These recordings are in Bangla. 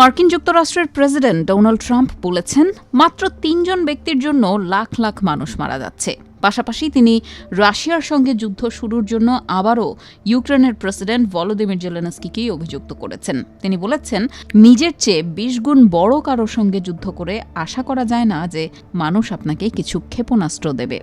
মার্কিন যুক্তরাষ্ট্রের প্রেসিডেন্ট ডোনাল্ড ট্রাম্প বলেছেন, মাত্র তিনজন ব্যক্তির জন্য লাখ লাখ মানুষ মারা যাচ্ছে। পাশাপাশি তিনি রাশিয়ার সঙ্গে যুদ্ধ শুরুর জন্য আবারও ইউক্রেনের প্রেসিডেন্ট ভলোদিমির জেলেনস্কিকেই অভিযুক্ত করেছেন। তিনি বলেছেন, নিজের চেয়ে বিশ গুণ বড় কারোর সঙ্গে যুদ্ধ করে আশা করা যায় না যে মানুষ আপনাকে কিছু ক্ষেপণাস্ত্র দেবে।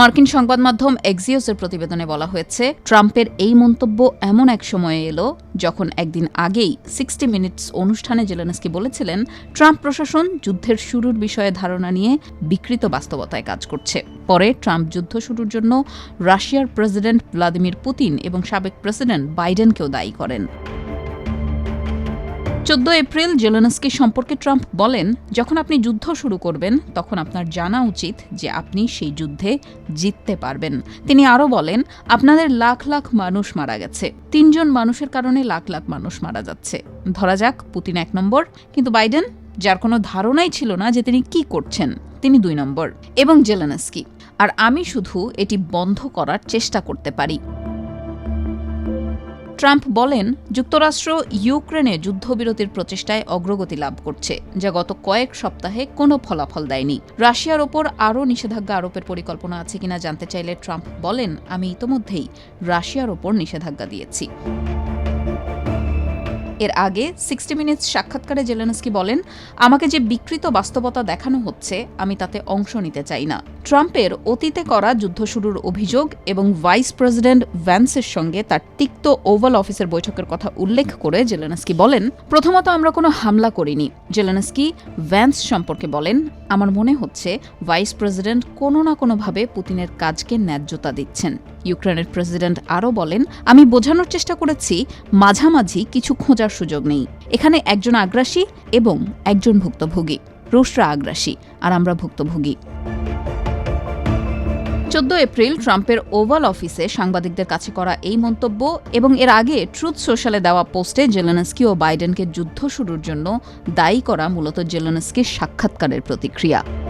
মার্কিন সংবাদ মাধ্যম এক্সিওসের প্রতিবেদনে বলা হয়েছে, ট্রাম্পের এই মন্তব্য এমন এক সময়ে এলো যখন একদিন আগেই সিক্সটি মিনিটস অনুষ্ঠানে জেলেনস্কি বলেছিলেন, ট্রাম্প প্রশাসন যুদ্ধের শুরুর বিষয়ে ধারণা নিয়ে বিকৃত বাস্তবতায় কাজ করছে। পরে ট্রাম্প যুদ্ধ শুরুর জন্য রাশিয়ার প্রেসিডেন্ট ভ্লাদিমির পুতিন এবং সাবেক প্রেসিডেন্ট বাইডেনকেও দায়ী করেন। চোদ্দ এপ্রিল জেলেনস্কি সম্পর্কে ট্রাম্প বলেন, যখন আপনি যুদ্ধ শুরু করবেন, তখন আপনার জানা উচিত যে আপনি সেই যুদ্ধে জিততে পারবেন। তিনি আরও বলেন, আপনাদের লাখ লাখ মানুষ মারা গেছে। তিনজন মানুষের কারণে লাখ লাখ মানুষ মারা যাচ্ছে। ধরা যাক, পুতিন এক নম্বর। কিন্তু বাইডেন, যার কোনো ধারণাই ছিল না যে তিনি কি করছেন, তিনি দুই নম্বর এবং জেলেনস্কি। আর আমি শুধু এটি বন্ধ করার চেষ্টা করতে পারি। ট্রাম্প বলেন, যুক্তরাষ্ট্র ইউক্রেনে যুদ্ধবিরতির প্রচেষ্টায় অগ্রগতি লাভ করছে, যা গত কয়েক সপ্তাহে কোনো ফলাফল দেয়নি। রাশিয়ার ওপর আরও নিষেধাজ্ঞা আরোপের পরিকল্পনা আছে কিনা জানতে চাইলে ট্রাম্প বলেন, আমি ইতোমধ্যেই রাশিয়ার ওপর নিষেধাজ্ঞা দিয়েছি। এর আগে সিক্সটি মিনিটস সাক্ষাৎকারে জেলেনস্কি বলেন, আমাকে যে বিকৃত বাস্তবতা দেখানো হচ্ছে, আমি তাতে অংশ নিতে চাই না। ট্রাম্পের অতীতে করা যুদ্ধ শুরুর অভিযোগ এবং ভাইস প্রেসিডেন্ট ভ্যান্সের সঙ্গে তার তিক্ত ওভাল অফিসের বৈঠকের কথা উল্লেখ করে জেলেনস্কি বলেন, প্রথমত আমরা কোনো হামলা করিনি। জেলেনস্কি ভ্যান্স সম্পর্কে বলেন, আমার মনে হচ্ছে ভাইস প্রেসিডেন্ট কোনো না কোনোভাবে পুতিনের কাজকে ন্যায্যতা দিচ্ছেন। ইউক্রেনের প্রেসিডেন্ট আরও বলেন, আমি বোঝানোর চেষ্টা করেছি, মাঝামাঝি কিছু খোঁজার সুযোগ নেই। এখানে একজন আগ্রাসী এবং একজন ভুক্তভোগী। রুশরা আগ্রাসী, আর আমরা ভুক্তভোগী। চোদ্দ এপ্রিল ট্রাম্পের ওভাল অফিসে সাংবাদিকদের কাছে করা এই মন্তব্য এবং এর আগে ট্রুথ সোশ্যালে দেওয়া পোস্টে জেলেনস্কি ও বাইডেনকে যুদ্ধ শুরুর জন্য দায়ী করা মূলত জেলেনস্কির সাক্ষাৎকারের প্রতিক্রিয়া।